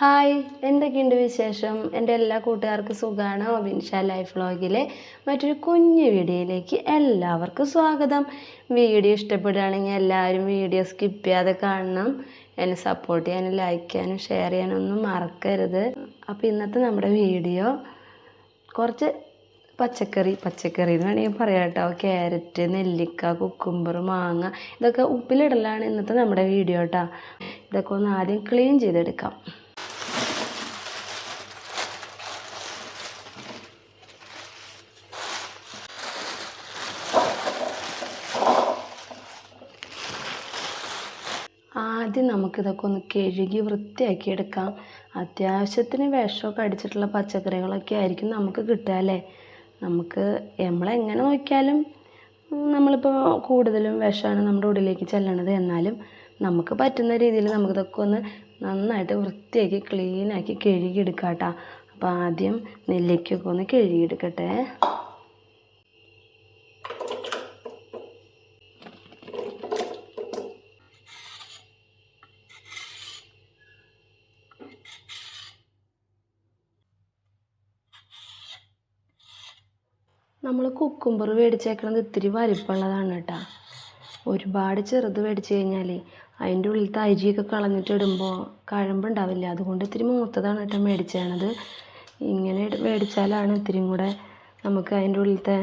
Hi എന്തൊക്കെയുണ്ട് വിശേഷം? എന്റെ എല്ലാ കൂട്ടുകാർക്കും സുഖമാണ് ഒബിൻഷ ലൈഫ് വ്ളോഗിലെ മറ്റൊരു കുഞ്ഞു വീഡിയോയിലേക്ക് എല്ലാവർക്കും സ്വാഗതം. വീഡിയോ ഇഷ്ടപ്പെടുകയാണെങ്കിൽ എല്ലാവരും വീഡിയോ സ്കിപ്പ് ചെയ്യാതെ കാണണം. എന്നെ സപ്പോർട്ട് ചെയ്യാനും ലൈക്ക് ചെയ്യാനും ഷെയർ ചെയ്യാനും ഒന്നും മറക്കരുത്. അപ്പോൾ ഇന്നത്തെ നമ്മുടെ വീഡിയോ കുറച്ച് പച്ചക്കറി പച്ചക്കറി എന്ന് വേണമെങ്കിൽ പറയാം കേട്ടോ. ക്യാരറ്റ് നെല്ലിക്ക കുക്കുംബർ മാങ്ങ ഇതൊക്കെ ഉപ്പിലിടലാണ് ഇന്നത്തെ നമ്മുടെ വീഡിയോ കേട്ടോ. ഇതൊക്കെ ഒന്ന് ആദ്യം ക്ലീൻ ചെയ്തെടുക്കാം. ആദ്യം നമുക്കിതൊക്കെ ഒന്ന് കഴുകി വൃത്തിയാക്കി എടുക്കാം. അത്യാവശ്യത്തിന് വിഷമൊക്കെ അടിച്ചിട്ടുള്ള പച്ചക്കറികളൊക്കെ ആയിരിക്കും നമുക്ക് കിട്ടുക അല്ലേ? നമുക്ക് നമ്മളെങ്ങനെ നോക്കിയാലും നമ്മളിപ്പോൾ കൂടുതലും വിഷമാണ് നമ്മുടെ ഉള്ളിലേക്ക് ചെല്ലണത്. എന്നാലും നമുക്ക് പറ്റുന്ന രീതിയിൽ നമുക്കിതൊക്കെ ഒന്ന് നന്നായിട്ട് വൃത്തിയാക്കി ക്ലീനാക്കി കഴുകിയെടുക്കാം കേട്ടോ. അപ്പോൾ ആദ്യം നെല്ലിക്കൊക്കെ ഒന്ന് കഴുകിയെടുക്കട്ടെ. നമ്മൾ കുക്കുംബർ മേടിച്ചേക്കണത് ഇത്തിരി വലിപ്പമുള്ളതാണ് കേട്ടോ. ഒരുപാട് ചെറുത് മേടിച്ച് കഴിഞ്ഞാൽ അതിന്റെ ഉള്ളിലത്തെ അരിയൊക്കെ കളഞ്ഞിട്ട് ഇടുമ്പോൾ കഴമ്പുണ്ടാവില്ല? അതുകൊണ്ട് ഇത്തിരി മൂത്തതാണ് കേട്ടോ മേടിച്ചേണത് ഇങ്ങനെ മേടിച്ചാലാണ് ഇത്തിരിയും കൂടെ നമുക്ക് അതിന്റെ ഉള്ളിലത്തെ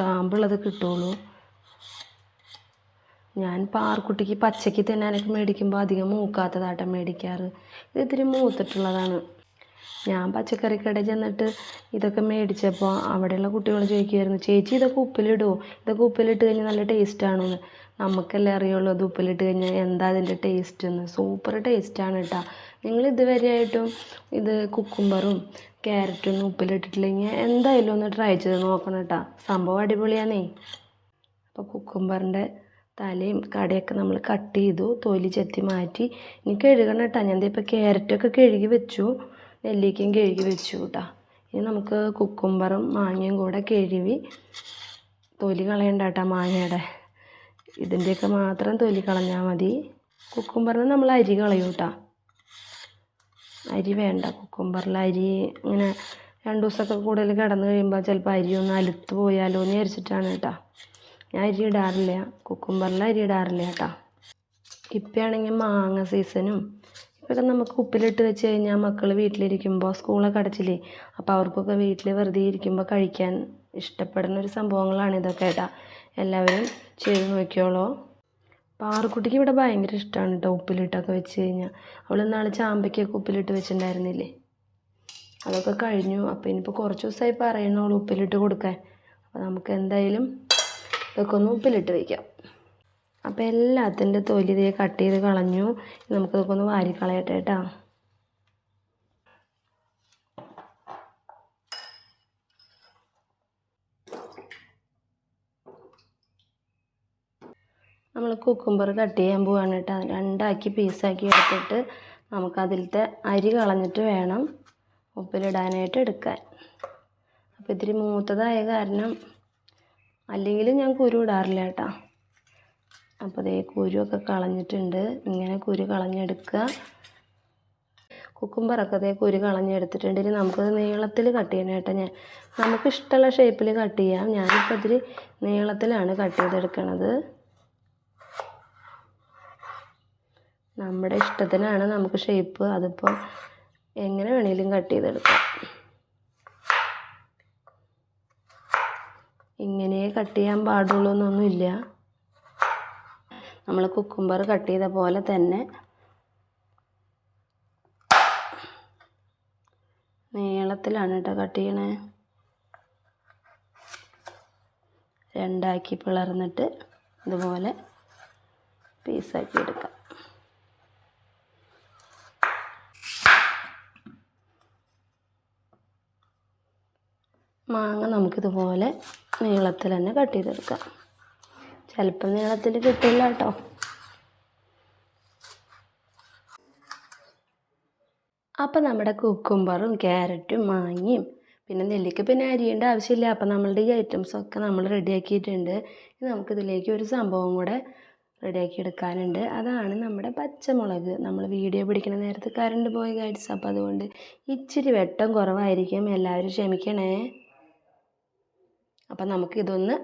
കാമ്പുള്ളത് കിട്ടുള്ളൂ. ഞാൻ പാർക്കുട്ടിക്ക് പച്ചയ്ക്ക് തിന്നാനൊക്കെ മേടിക്കുമ്പോൾ അധികം മൂക്കാത്തതാട്ടം മേടിക്കാറ്. ഇത് ഇത്തിരി മൂത്തിട്ടുള്ളതാണ്. ഞാൻ പച്ചക്കറി കടയിൽ ചെന്നിട്ട് ഇതൊക്കെ മേടിച്ചപ്പോൾ അവിടെയുള്ള കുട്ടികൾ ചോദിക്കുമായിരുന്നു ചേച്ചി ഇതൊക്കെ ഉപ്പിലിടുമോ ഇതൊക്കെ ഉപ്പിലിട്ട് കഴിഞ്ഞാൽ നല്ല ടേസ്റ്റ് ആണോന്ന്? നമുക്കല്ലേ അറിയുള്ളൂ അത് ഉപ്പിലിട്ട് കഴിഞ്ഞാൽ എന്താ അതിന്റെ ടേസ്റ്റ് എന്ന് സൂപ്പർ ടേസ്റ്റാണ് കേട്ടോ നിങ്ങൾ ഇതുവരെയായിട്ടും ഇത് കുക്കുംബറും ക്യാരറ്റും ഉപ്പിലിട്ടിട്ടില്ലെങ്കിൽ എന്തായാലും ഒന്ന് ട്രൈ ചെയ്ത് നോക്കണം കേട്ടോ സംഭവം അടിപൊളിയാണേ. അപ്പോൾ കുക്കുംബറിന്റെ തലയും കടയൊക്കെ നമ്മൾ കട്ട് ചെയ്തു തൊലി ചെത്തി മാറ്റി. ഇനി കഴുകണം കേട്ടോ ഞാൻ ഇപ്പോൾ ക്യാരറ്റൊക്കെ കഴുകി വെച്ചു. നെല്ലിക്കയും കഴുകി വെച്ചു കേട്ടോ ഇനി നമുക്ക് കുക്കുംബറും മാങ്ങയും കൂടെ കഴുകി തൊലി കളയണ്ട കേട്ടോ മാങ്ങയുടെ. ഇതിന്റെയൊക്കെ മാത്രം തൊലി കളഞ്ഞാൽ മതി. കുക്കുംബറിന് നമ്മൾ അരി കളയും കേട്ടോ അരി വേണ്ട കുക്കുംബറിൽ അരി ഇങ്ങനെ രണ്ട് ദിവസമൊക്കെ കൂടുതൽ കിടന്ന് കഴിയുമ്പോൾ ചിലപ്പോൾ അരി ഒന്ന് അലുത്ത് പോയാലോ എന്ന് വിചാരിച്ചിട്ടാണ് കേട്ടോ ഞാൻ അരി ഇടാറില്ല. കുക്കുംബറിൽ അരി ഇടാറില്ല കേട്ടോ ഇപ്പോഴാണെങ്കിൽ മാങ്ങ സീസണും ഇപ്പൊക്കെ നമുക്ക് ഉപ്പിലിട്ട് വെച്ച് കഴിഞ്ഞാൽ മക്കൾ വീട്ടിലിരിക്കുമ്പോൾ സ്കൂളൊക്കെ അടച്ചില്ലേ അപ്പോൾ അവർക്കൊക്കെ വീട്ടിൽ വെറുതെ ഇരിക്കുമ്പോൾ കഴിക്കാൻ ഇഷ്ടപ്പെടുന്ന ഒരു സംഭവങ്ങളാണ് ഇതൊക്കെ കേട്ടോ എല്ലാവരും ചെയ്ത് നോക്കിയോളോ. പാറക്കുട്ടിക്ക് ഇവിടെ ഭയങ്കര ഇഷ്ടമാണ് കേട്ടോ ഉപ്പിലിട്ടൊക്കെ വെച്ച് കഴിഞ്ഞാൽ അവൾ നാളെ ചാമ്പയ്ക്കൊക്കെ ഉപ്പിലിട്ട് വെച്ചിട്ടുണ്ടായിരുന്നില്ലേ അതൊക്കെ കഴിഞ്ഞു. അപ്പോൾ ഇനിയിപ്പോൾ കുറച്ച് ദിവസമായി പറയണോളൂ ഉപ്പിലിട്ട് കൊടുക്കാൻ. അപ്പോൾ നമുക്ക് എന്തായാലും ഇതൊക്കെ ഒന്ന് ഉപ്പിലിട്ട് വയ്ക്കാം അപ്പോൾ എല്ലാത്തിന്റെ തൊലി ഇതേ കട്ട് ചെയ്ത് കളഞ്ഞു. നമുക്ക് നമുക്കിതൊക്കെ ഒന്ന് വാരി കളയട്ടെ കേട്ടോ. നമ്മൾ കുക്കുംബർ കട്ട് ചെയ്യാൻ പോവാണ് കേട്ടോ. രണ്ടാക്കി പീസാക്കി എടുത്തിട്ട് നമുക്കതിലത്തെ അരി കളഞ്ഞിട്ട് വേണം ഉപ്പിലിടാനായിട്ട് എടുക്കാൻ. അപ്പോൾ ഇത്തിരി മൂത്തതായ കാരണം അല്ലെങ്കിലും ഞാൻ കുരു ഇടാറില്ല കേട്ടോ. അപ്പോൾ ദേ കുരുവൊക്കെ കളഞ്ഞിട്ടുണ്ട്. ഇങ്ങനെ കുരു കളഞ്ഞെടുക്കുക. കുക്കുംബറൊക്കെ അതേ കുരു കളഞ്ഞെടുത്തിട്ടുണ്ട്. ഇനി നമുക്കത് നീളത്തിൽ കട്ട് ചെയ്യണം കേട്ടോ ഞാൻ. നമുക്ക് ഇഷ്ടമുള്ള ഷേപ്പിൽ കട്ട് ചെയ്യാം. ഞാനിപ്പോൾ ഇതിൽ നീളത്തിലാണ് കട്ട് ചെയ്തെടുക്കണത്. നമ്മുടെ ഇഷ്ടത്തിനാണ് നമുക്ക് ഷേപ്പ് അതിപ്പോൾ എങ്ങനെ വേണേലും കട്ട് ചെയ്തെടുക്കാം. ഇങ്ങനെ കട്ട് ചെയ്യാൻ പാടുള്ളൂ എന്നൊന്നുമില്ല. നമ്മൾ കുക്കുംബർ കട്ട് ചെയ്ത പോലെ തന്നെ നീളത്തിലാണ് കേട്ടോ കട്ട് ചെയ്യണേ. രണ്ടാക്കി പിളർന്നിട്ട് ഇതുപോലെ പീസാക്കി എടുക്കാം. മാങ്ങ നമുക്കിതുപോലെ നീളത്തിൽ തന്നെ കട്ട് ചെയ്തെടുക്കാം. ചിലപ്പോൾ നീളത്തിൽ കിട്ടില്ല കേട്ടോ അപ്പം നമ്മുടെ കുക്കുംബറും ക്യാരറ്റും മാങ്ങയും പിന്നെ നെല്ലിക്ക പിന്നെ അരിയേണ്ട ആവശ്യമില്ല. അപ്പം നമ്മളുടെ ഈ ഐറ്റംസൊക്കെ നമ്മൾ റെഡിയാക്കിയിട്ടുണ്ട് ഇനി നമുക്കിതിലേക്ക് ഒരു സംഭവം കൂടെ റെഡിയാക്കി എടുക്കാനുണ്ട്. അതാണ് നമ്മുടെ പച്ചമുളക്. നമ്മൾ വീഡിയോ പിടിക്കുന്ന നേരത്ത് കറണ്ട് പോയി ഗൈഡ്സ് അപ്പം അതുകൊണ്ട് ഇച്ചിരി വെട്ടം കുറവായിരിക്കും. എല്ലാവരും ക്ഷമിക്കണേ. അപ്പം നമുക്കിതൊന്ന്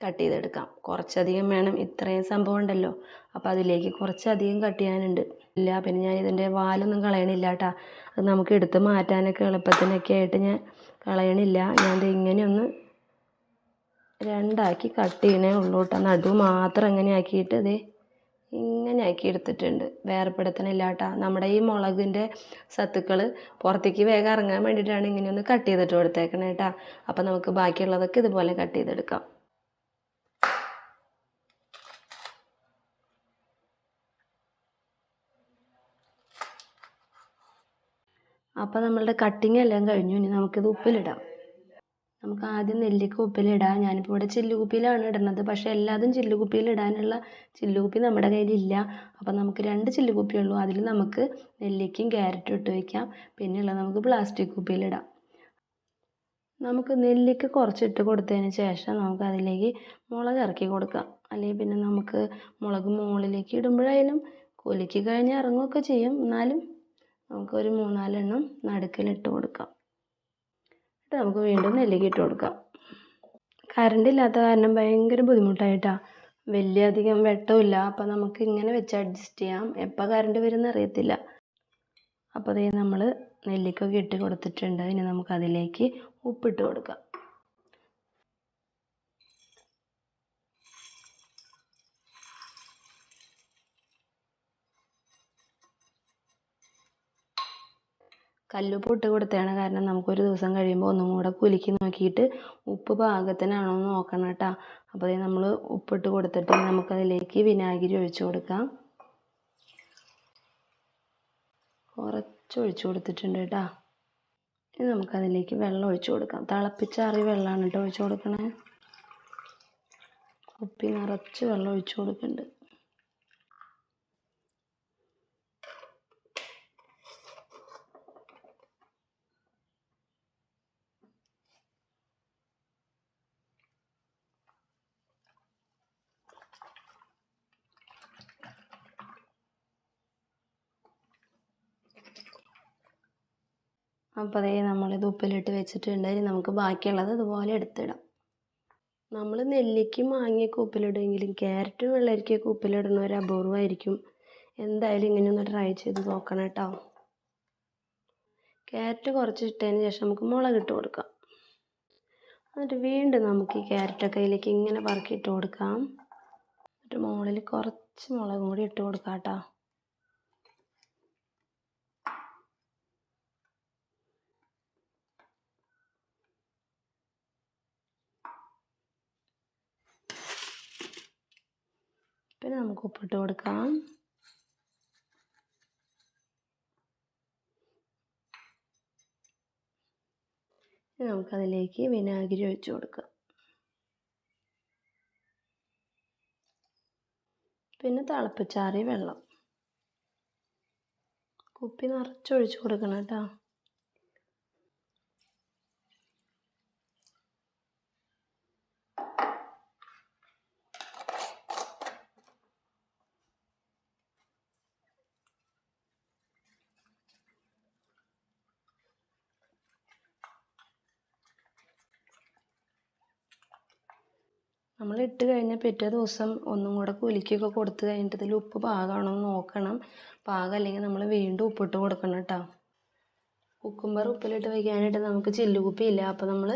കട്ട് ചെയ്തെടുക്കാം. കുറച്ചധികം വേണം. ഇത്രയും സംഭവം ഉണ്ടല്ലോ. അപ്പോൾ അതിലേക്ക് കുറച്ചധികം കട്ട് ചെയ്യാനുണ്ട്. ഇല്ല പിന്നെ ഞാൻ ഇതിന്റെ വാലൊന്നും കളയണില്ല കേട്ടോ അത് നമുക്ക് എടുത്ത് മാറ്റാനൊക്കെ എളുപ്പത്തിനൊക്കെ ആയിട്ട് ഞാൻ കളയണില്ല. ഞാൻ ഇത് ഇങ്ങനെയൊന്ന് രണ്ടാക്കി കട്ട് ചെയ്യണേ ഉള്ളൂ കേട്ടോ നടു മാത്രം ഇങ്ങനെ ആക്കിയിട്ട് ഇതേ ഇങ്ങനെ ആക്കി എടുത്തിട്ടുണ്ട്. വേർപ്പെടുത്തണില്ല കേട്ടോ നമ്മുടെ ഈ മുളകിന്റെ സത്തുക്കൾ പുറത്തേക്ക് വേഗം ഇറങ്ങാൻ വേണ്ടിയിട്ടാണ് ഇങ്ങനെയൊന്ന് കട്ട് ചെയ്തിട്ട് കൊടുത്തേക്കണേ കേട്ടോ അപ്പോൾ നമുക്ക് ബാക്കിയുള്ളതൊക്കെ ഇതുപോലെ കട്ട് ചെയ്തെടുക്കാം. അപ്പോൾ നമ്മളുടെ കട്ടിങ് എല്ലാം കഴിഞ്ഞു. ഇനി നമുക്കിത് ഉപ്പിലിടാം. നമുക്ക് ആദ്യം നെല്ലിക്ക ഉപ്പിലിടാം. ഞാനിപ്പോൾ ഇവിടെ ചില്ലുകുപ്പിയിലാണ് ഇടുന്നത്. പക്ഷേ എല്ലാതും ചില്ലുകുപ്പിയിൽ ഇടാനുള്ള ചില്ലുകുപ്പി നമ്മുടെ കയ്യിലില്ല. അപ്പോൾ നമുക്ക് രണ്ട് ചില്ലുകുപ്പിയുള്ളൂ അതിൽ നമുക്ക് നെല്ലിക്കയും ക്യാരറ്റും ഇട്ട് വയ്ക്കാം പിന്നെയുള്ളത് നമുക്ക് പ്ലാസ്റ്റിക് കുപ്പിയിലിടാം. നമുക്ക് നെല്ലിക്ക കുറച്ചിട്ട് കൊടുത്തതിന് ശേഷം നമുക്ക് അതിലേക്ക് മുളക് ഇറക്കി കൊടുക്കാം. അല്ലെങ്കിൽ പിന്നെ നമുക്ക് മുളക് മുകളിലേക്ക് ഇടുമ്പോഴായാലും കുലുക്കി കഴിഞ്ഞാൽ ഇറങ്ങുകയൊക്കെ ചെയ്യും. എന്നാലും നമുക്കൊരു മൂന്നാലെണ്ണം നടുക്കിലിട്ട് കൊടുക്കാം. എന്നിട്ട് നമുക്ക് വീണ്ടും നെല്ലിക്ക ഇട്ട് കൊടുക്കാം. കറണ്ട് ഇല്ലാത്ത കാരണം ഭയങ്കര ബുദ്ധിമുട്ടായിട്ടാണ് വലിയ അധികം വെട്ടമില്ല അപ്പോൾ നമുക്ക് ഇങ്ങനെ വെച്ച് അഡ്ജസ്റ്റ് ചെയ്യാം. എപ്പോൾ കറണ്ട് വരുമെന്ന് അറിയത്തില്ല. അപ്പോൾ അതേ നമ്മൾ നെല്ലിക്കൊക്കെ ഇട്ട് കൊടുത്തിട്ടുണ്ട്. ഇനി നമുക്ക് അതിലേക്ക് ഉപ്പിട്ട് കൊടുക്കാം. കല്ലുപ്പ് ഇട്ട് കൊടുത്തതാണ്. കാരണം നമുക്കൊരു ദിവസം കഴിയുമ്പോൾ ഒന്നും കൂടെ കുലുക്കി നോക്കിയിട്ട് ഉപ്പ് പാകത്തിനാണോ എന്ന് നോക്കണം കേട്ടോ. അപ്പോൾ നമ്മൾ ഉപ്പിട്ട് കൊടുത്തിട്ട് നമുക്കതിലേക്ക് വിനാഗിരി ഒഴിച്ചു കൊടുക്കാം. കുറച്ച് ഒഴിച്ചു കൊടുത്തിട്ടുണ്ട് കേട്ടോ. ഇനി നമുക്കതിലേക്ക് വെള്ളം ഒഴിച്ചു കൊടുക്കാം. തിളപ്പിച്ചാറിയ വെള്ളമാണ് കേട്ടോ ഒഴിച്ചു കൊടുക്കണേ. കുപ്പി നിറച്ച് വെള്ളം ഒഴിച്ചു കൊടുക്കുന്നുണ്ട് അപ്പോൾ അതേ നമ്മളിത് ഉപ്പിലിട്ട് വെച്ചിട്ടുണ്ട്. ഇനി നമുക്ക് ബാക്കിയുള്ളത് ഇതുപോലെ എടുത്തിടാം. നമ്മൾ നെല്ലിക്കയും മാങ്ങയൊക്കെ ഉപ്പിലിടുമെങ്കിലും ക്യാരറ്റും ഉപ്പിലിടുന്ന ഉപ്പിലിടുന്നവർ അപൂർവമായിരിക്കും. എന്തായാലും ഇങ്ങനെ ഒന്ന് ട്രൈ ചെയ്ത് നോക്കണം കേട്ടോ. ക്യാരറ്റ് കുറച്ച് ഇട്ടതിന് ശേഷം നമുക്ക് മുളക് ഇട്ട് കൊടുക്കാം. എന്നിട്ട് വീണ്ടും നമുക്ക് ഈ ക്യാരറ്റൊക്കെ അതിലേക്ക് ഇങ്ങനെ പറക്കി ഇട്ട് കൊടുക്കാം. എന്നിട്ട് മുകളിൽ കുറച്ച് മുളകും കൂടി ഇട്ട് കൊടുക്കാം കേട്ടോ. പിന്നെ നമുക്ക് ഉപ്പിട്ട് കൊടുക്കാം. നമുക്കതിലേക്ക് വിനാഗിരി ഒഴിച്ച് കൊടുക്കാം. പിന്നെ തിളപ്പിച്ചാറിയ വെള്ളം. കുപ്പി നിറച്ചൊഴിച്ച് കൊടുക്കണം കേട്ടോ. നമ്മൾ ഇട്ട് കഴിഞ്ഞ പിറ്റേ ദിവസം ഒന്നും കൂടെ കുലുക്കിയൊക്കെ കൊടുത്ത് കഴിഞ്ഞിട്ട് ഇതിൽ ഉപ്പ് പാകമാണോ എന്ന് നോക്കണം. പാകം അല്ലെങ്കിൽ നമ്മൾ വീണ്ടും ഉപ്പിട്ട് കൊടുക്കണം കേട്ടോ. കുക്കുംബർ ഉപ്പിലിട്ട് വയ്ക്കാനായിട്ട് നമുക്ക് ചില്ലുകുപ്പി ഇല്ല അപ്പോൾ നമ്മൾ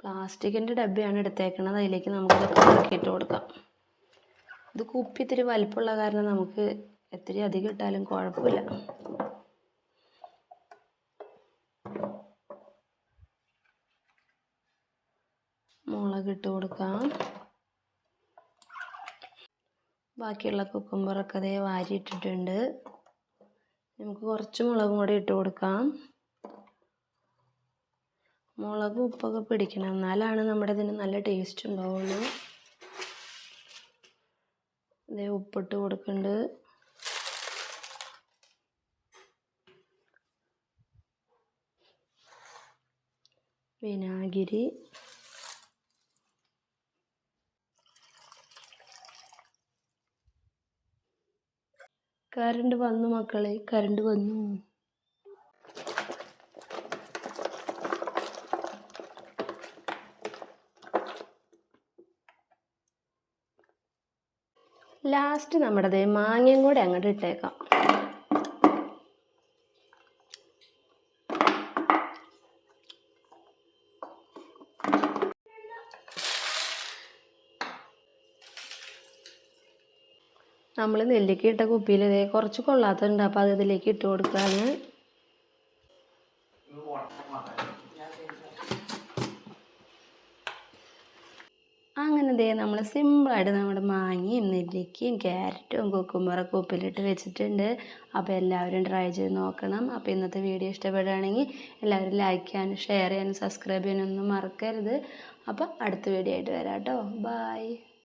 പ്ലാസ്റ്റിക്കിന്റെ ഡബ്ബയാണ് എടുത്തേക്കണത്. അതിലേക്ക് നമുക്ക് ഇറക്കിയിട്ട് കൊടുക്കാം. ഇത് കുപ്പി ഇത്തിരി വലിപ്പമുള്ള കാരണം നമുക്ക് എത്തിരി അധികം ഇട്ടാലും കുഴപ്പമില്ല. മുളക് ഇട്ട് കൊടുക്കാം. ബാക്കിയുള്ള കുക്കുംബറൊക്കെ അതേ വാരിയിട്ടിട്ടുണ്ട്. നമുക്ക് കുറച്ച് മുളകും കൂടി ഇട്ട് കൊടുക്കാം. മുളകും ഉപ്പൊക്കെ പിടിക്കണം. എന്നാലാണ് നമ്മുടെ ഇതിന് നല്ല ടേസ്റ്റ് ഉണ്ടാവുള്ളൂ. ഇതേ ഉപ്പിട്ട് കൊടുക്കുന്നുണ്ട് വിനാഗിരി. കറണ്ട് വന്നു മക്കളെ കറണ്ട് വന്നു. ലാസ്റ്റ് നമ്മുടെ ദേ മാങ്ങയും കൂടെ അങ്ങോട്ട് ഇട്ടേക്കാം. നമ്മൾ നെല്ലിക്ക ഇട്ട കുപ്പിയിൽ ഇതേ കുറച്ച് കൊള്ളാത്തുണ്ട് അപ്പോൾ അത് ഇതിലേക്ക് ഇട്ട് കൊടുക്കുകയാണ് അങ്ങനെ ദേ നമ്മൾ സിമ്പിളായിട്ട് നമ്മുടെ മാങ്ങയും നെല്ലിക്കയും ക്യാരറ്റും കുക്കുമ്പറൊക്കെ ഉപ്പിലിട്ട് വെച്ചിട്ടുണ്ട്. അപ്പോൾ എല്ലാവരും ട്രൈ ചെയ്ത് നോക്കണം. അപ്പോൾ ഇന്നത്തെ വീഡിയോ ഇഷ്ടപ്പെടുകയാണെങ്കിൽ എല്ലാവരും ലൈക്ക് ചെയ്യാനും ഷെയർ ചെയ്യാനും സബ്സ്ക്രൈബ് ചെയ്യാനൊന്നും മറക്കരുത്. അപ്പോൾ അടുത്ത വീഡിയോ ആയിട്ട് വരാം കേട്ടോ. ബായ്